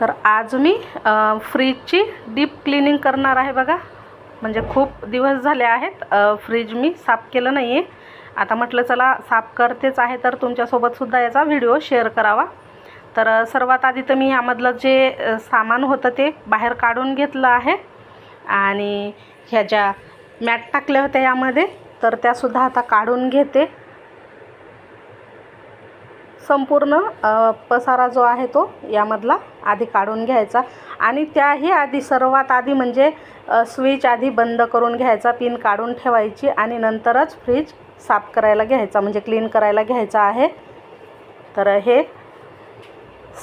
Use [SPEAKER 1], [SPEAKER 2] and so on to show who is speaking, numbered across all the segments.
[SPEAKER 1] तर आज मी फ्रीजची डीप क्लिनिंग करणार आहे बघा. म्हणजे खूप दिवस झाले आहेत फ्रीज मी साफ केलं नाही आहे आता म्हटलं चला साफ करतेच आहे तर तुमच्यासोबतसुद्धा याचा व्हिडिओ शेअर करावा. तर सर्वात आधी तर मी यामधलं जे सामान होतं ते बाहेर काढून घेतलं आहे. आणि ह्या ज्या मॅट टाकल्या होत्या यामध्ये तर त्यासुद्धा आता काढून घेते. संपूर्ण पसारा जो आहे तो यामधला. आधी काढून घ्यायचा. आणि त्याही आधी सर्वात आधी म्हणजे स्विच आधी बंद करून घ्यायचा पिन काढून ठेवायची आणि नंतरच फ्रीज साफ करायला घ्यायचा. म्हणजे क्लीन करायला घ्यायचा आहे. तर हे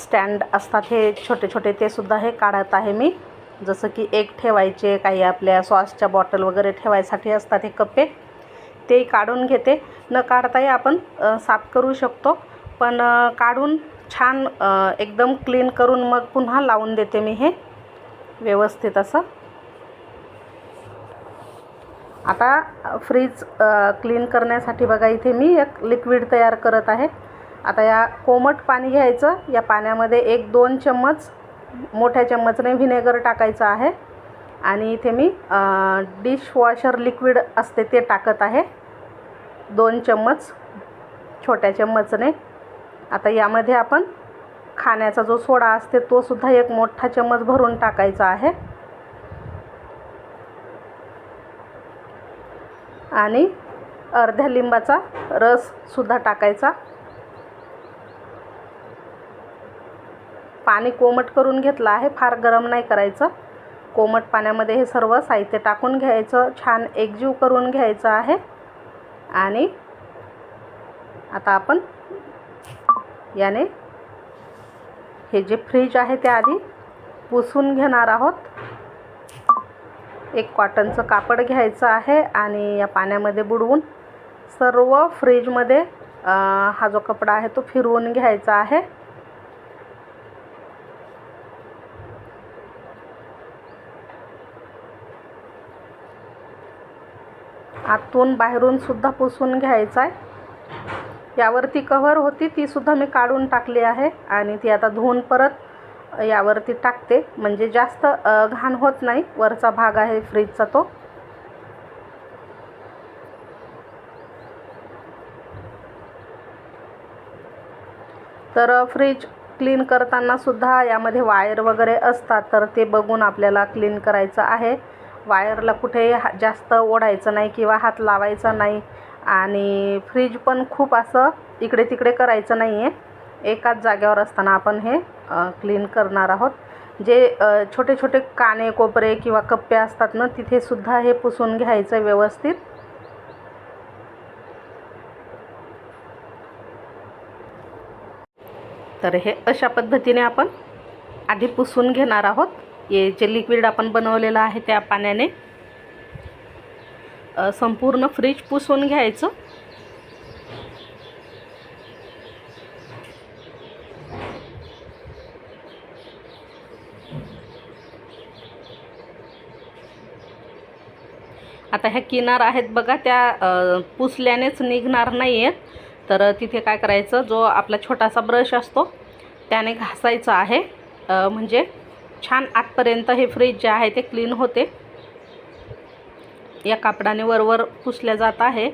[SPEAKER 1] स्टँड असतात. हे छोटे छोटे ते सुद्धा हे काढत आहे मी. जसं की एक ठेवायचे काही आपल्या सॉसच्या बॉटल वगैरे ठेवायसाठी असतात हे कप्पे ते काढून घेते. न काढताही आपण साफ करू शकतो. पण काढून छान एकदम क्लीन करून मग पुन्हा लावून देते मी हे. व्यवस्थित असं. आता फ्रीज क्लीन करण्यासाठी बघा इथे मी एक लिक्विड तयार करत आहे. आता या कोमट पाणी घ्यायचं. या पाण्यामध्ये एक दोन चम्मच मोठ्या चम्मचने व्हिनेगर टाकायचं आहे. आणि इथे मी डिशवॉशर लिक्विड असते ते टाकत आहे. दोन चम्मच छोट्या चम्मचने. आता यामध्ये आपण खाण्याचा जो सोडा असते तो सुद्धा एक मोठा चमच भरून टाकायचा आहे. आणि अर्ध्या लिंबाचा रससुद्धा टाकायचा. पाणी कोमट करून घेतलं आहे फार गरम नाही करायचं. कोमट पाण्यामध्ये हे सर्व साहित्य टाकून घ्यायचं छान एकजीव करून घ्यायचं आहे. आणि आता आपण याने हे जे फ्रीज आहे ते आधी पुसून घेणार आहोत. एक कॉटनचं कापड घ्यायचं आहे आणि या पाण्यामध्ये बुडवून सर्व फ्रीजमध्ये हा जो कपडा आहे तो फिरवून घ्यायचा आहे. आतून बाहेरून सुद्धा पुसून घ्यायचा आहे. यावरती कव्हर होती ती सुद्धा मी काढून टाकली आहे आणि ती आता धुवून परत यावरती टाकते. म्हणजे जास्त घाण होत नाही. वरचा भाग आहे फ्रीजचा तो. तर फ्रीज क्लीन करताना सुद्धा यामध्ये वायर वगैरे असतात तर ते बघून आपल्याला क्लीन करायचं आहे. वायरला कुठेही हा जास्त ओढायचं नाही किंवा हात लावायचा नाही. आणि फ्रीज पण खूप असं इकडे तिकडे करायचं नाही आहे एकाच जागेवर असताना आपण हे क्लीन करणार आहोत. जे छोटे छोटे काने कोपरे किंवा कप्पे असतात ना तिथेसुद्धा हे पुसून घ्यायचं व्यवस्थित. तर हे अशा पद्धतीने आपण आधी पुसून घेणार आहोत. हे जे लिक्विड आपण बनवलेलं आहे त्या पाण्याने संपूर्ण फ्रीज पुसून घ्यायचं. आता ह्या किनार आहेत बघा त्या पुसल्यानेच निघणार नाही आहेत तर तिथे काय करायचं जो आपला छोटासा ब्रश असतो त्याने घासायचं आहे. म्हणजे छान आतपर्यंत हे फ्रीज जे आहे ते क्लीन होते. या कापडाने वरवर पुसल्या जात आहे.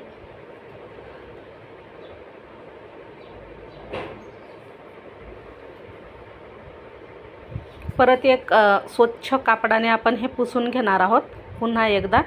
[SPEAKER 1] परत एक स्वच्छ कापडाने आपण हे पुसून घेणार आहोत. पुन्हा एकदा.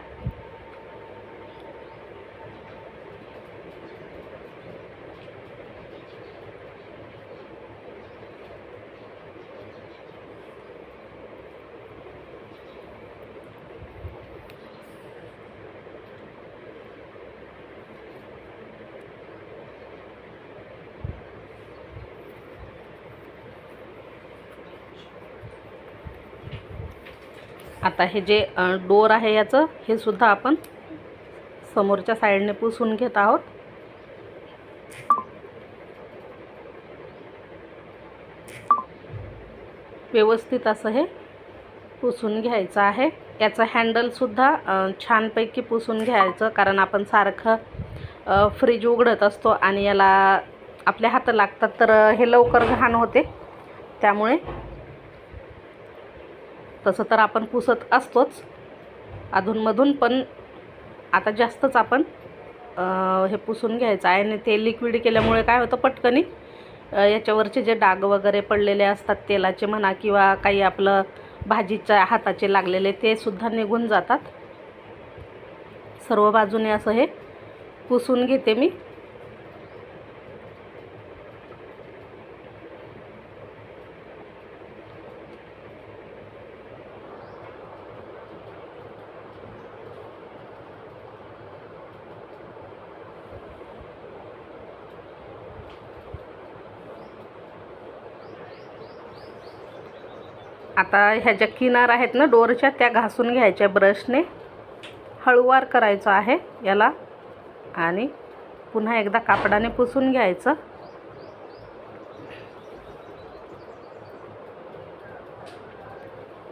[SPEAKER 1] आता हे जे डोर आहे याचं हे सुद्धा आपण समोरच्या साईडने पुसून घेत आहोत. व्यवस्थित असं हे पुसून घ्यायचं आहे. याचं हँडलसुद्धा छानपैकी पुसून घ्यायचं कारण आपण सारखं फ्रीज उघडत असतो आणि याला आपल्या हात लागतात तर हे लवकर घाण होते. त्यामुळे तसं तर आपण पुसत असतोच अधूनमधून पण आता जास्तच आपण हे पुसून घ्यायचं आहे. आणि ते लिक्विड केल्यामुळे काय होतं पटकनी याच्यावरचे जे डाग वगैरे पडलेले असतात तेलाचे म्हणा किंवा काही आपलं भाजीच्या हाताचे लागलेले ते सुद्धा निघून जातात. सर्व बाजूने असं हे पुसून घेते मी. आता ह्या ज्या किनार आहेत ना डोरच्या त्या घासून घ्यायच्या ब्रशने. हळूवार करायचं आहे याला. आणि पुन्हा एकदा कापडाने पुसून घ्यायचं.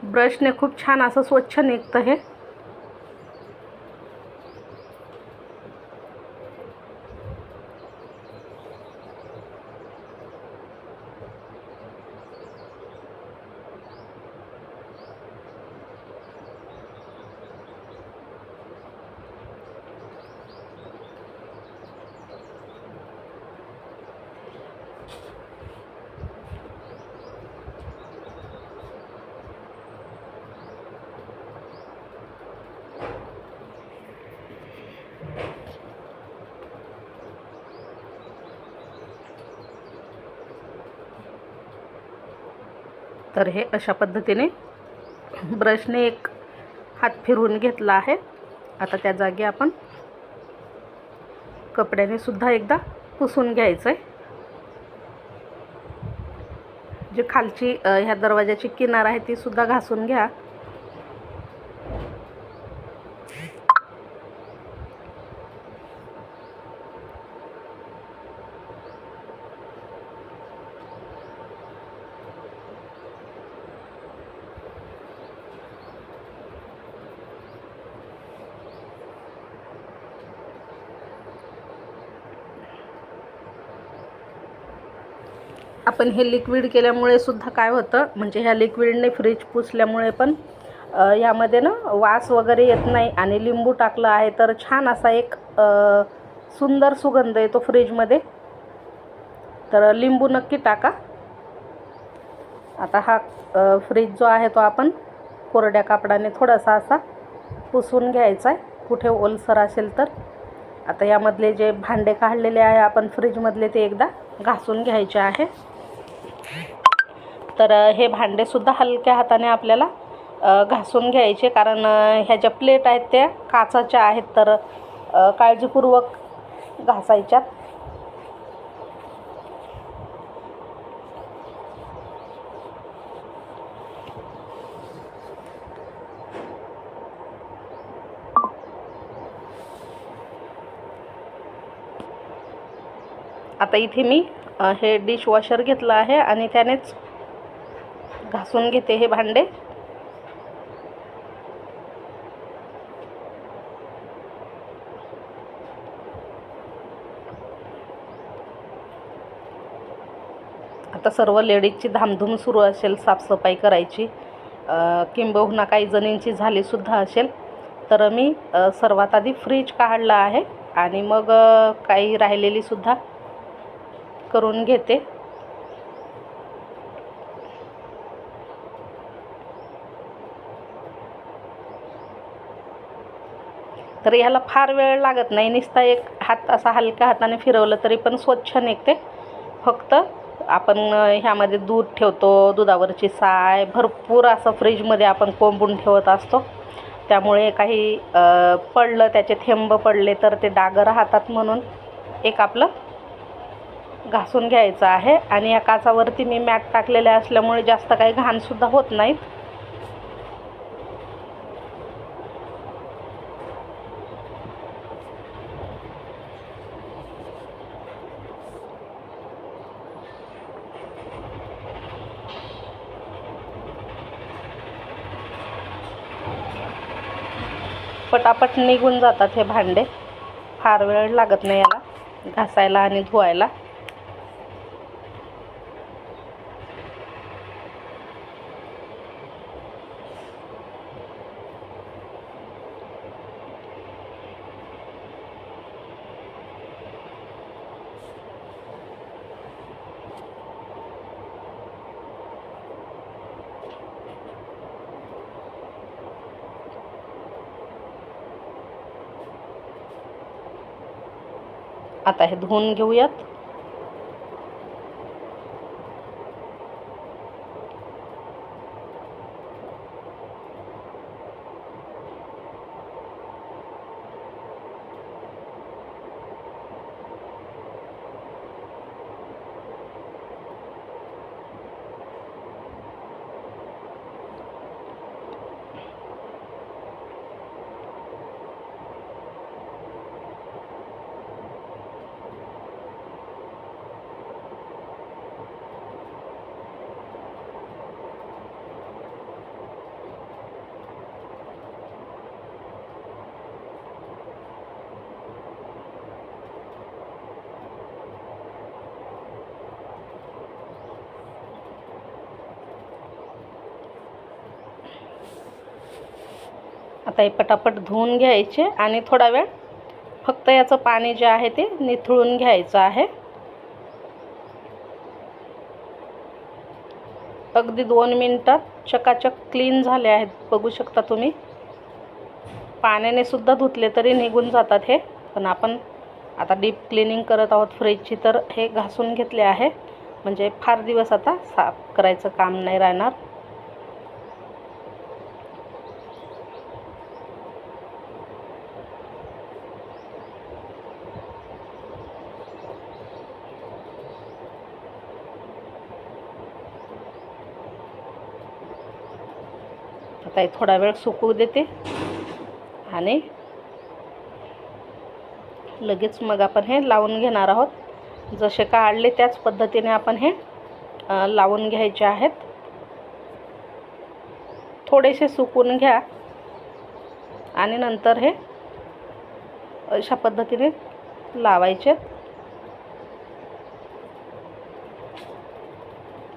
[SPEAKER 1] ब्रशने खूप छान असं स्वच्छ निघतं हे. तर हे अशा पद्धतीने ब्रशने एक हात फिरवून घेतला आहे. आता त्या जागी आपण कपड्याने सुद्धा एकदा पुसून घ्यायचं आहे जी खालची ह्या दरवाजाची किनार आहे ती सुद्धा घासून घ्या. आपण हे लिक्विड केल्यामुळे सुद्धा काय होतं? म्हणजे ह्या लिक्विडने फ्रीज पुसल्यामुळे पण ह्यामध्ये यामध्ये ना वास वगैरे येत नाही आणि लिंबू टाकलं आहे तर छान असा एक सुंदर सुगंध येतो फ्रीजमध्ये तर लिंबू नक्की टाका. आता हा फ्रीज जो आहे तो आपण कोरड्या कापडाने थोडासा असा पुसून घ्यायचा आहे. कुठे ओलसर असेल तर. आता यामधले जे भांडे काढलेले आहे आपण फ्रीजमधले ते एकदा घासून घ्यायचे आहे. तर हे भांडेसुद्धा हलक्या हाताने आपल्याला घासून घ्यायचे. कारण ह्या ज्या प्लेट आहेत त्या काचाच्या आहेत तर काळजीपूर्वक घासायच्यात. आता इथे मी हे डिशवॉशर घेतलं आहे आणि त्यानेच घासून घेते हे भांडे. आता सर्व लेडीजची धामधूम सुरू असेल साफसफाई करायची. किंबहुना काही जणींची झालीसुद्धा असेल. तर मी सर्वात आधी फ्रीज काढला आहे आणि मग काही राहिलेलीसुद्धा करून घेते. तर ह्याला फार वेळ लागत नाही. नुसता एक हात असा हलक्या हाताने फिरवलं तरी पण स्वच्छ निघते. फक्त आपण ह्यामध्ये दूध ठेवतो दुधावरची साय भरपूर असं फ्रीजमध्ये आपण कोंबून ठेवत असतो. त्यामुळे काही पडलं त्याचे थेंब पडले तर ते डाग राहतात म्हणून एक आपलं घासून घ्यायचं आहे. आणि या काचावरती मी मॅट टाकलेले असल्यामुळे जास्त काही घाणसुद्धा होत नाहीत. पटापट निघून जातात हे भांडे. फार वेळ लागत नाही याला. घासायला आणि धुवायला. आता हे धुवून घेऊयात. आता हे पटापट धुवून घ्यायचे आणि थोडा वेळ फक्त याचं पाणी जे आहे ते निथळून घ्यायचं आहे. अगदी दोन मिनटात चकाचक क्लीन झाले आहेत. बघू शकता तुम्ही. पाण्याने सुद्धा धुतले तरी निघून जातात हे. पण आपण आता डीप क्लिनिंग करत आहोत फ्रीजची तर हे घासून घेतले आहे. म्हणजे फार दिवस आता साफ करायचं काम नाही राहणार. काही थोडा वेळ सुकू देते. आणि लगेच मग आपण हे लावून घेणार आहोत. जसे काढले त्याच पद्धतीने आपण हे लावून घ्यायचे आहेत. थोडेसे सुकून घ्या. आणि नंतर हे अशा पद्धतीने लावायचे.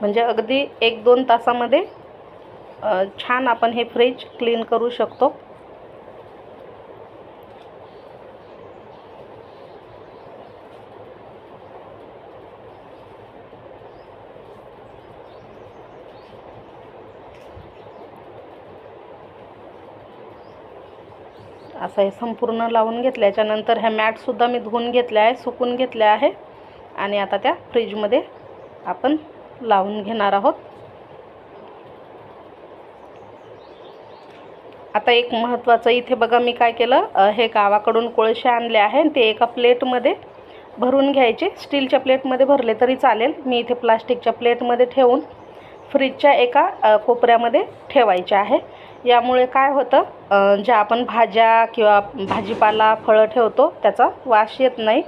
[SPEAKER 1] म्हणजे अगदी एक दोन तासामध्ये छान आपण हे फ्रीज क्लीन करू शकतो. असं हे संपूर्ण लावून घेतल्याच्यानंतर ह्या मॅटसुद्धा मी धुवून घेतल्या आहे सुकून घेतल्या आहे. आणि आता त्या फ्रीजमध्ये आपण लावून घेणार आहोत. आता एक महत्त्वाचं इथे बघा मी काय केलं हे गावाकडून कोळसे आणले आहे ते एका प्लेटमध्ये भरून घ्यायचे. स्टीलच्या प्लेटमध्ये भरले तरी चालेल. मी इथे प्लास्टिकच्या प्लेटमध्ये ठेवून फ्रीजच्या एका कोपऱ्यामध्ये ठेवायचे आहे. यामुळे काय होतं ज्या आपण भाज्या किंवा भाजीपाला फळं ठेवतो त्याचा वास येत नाही.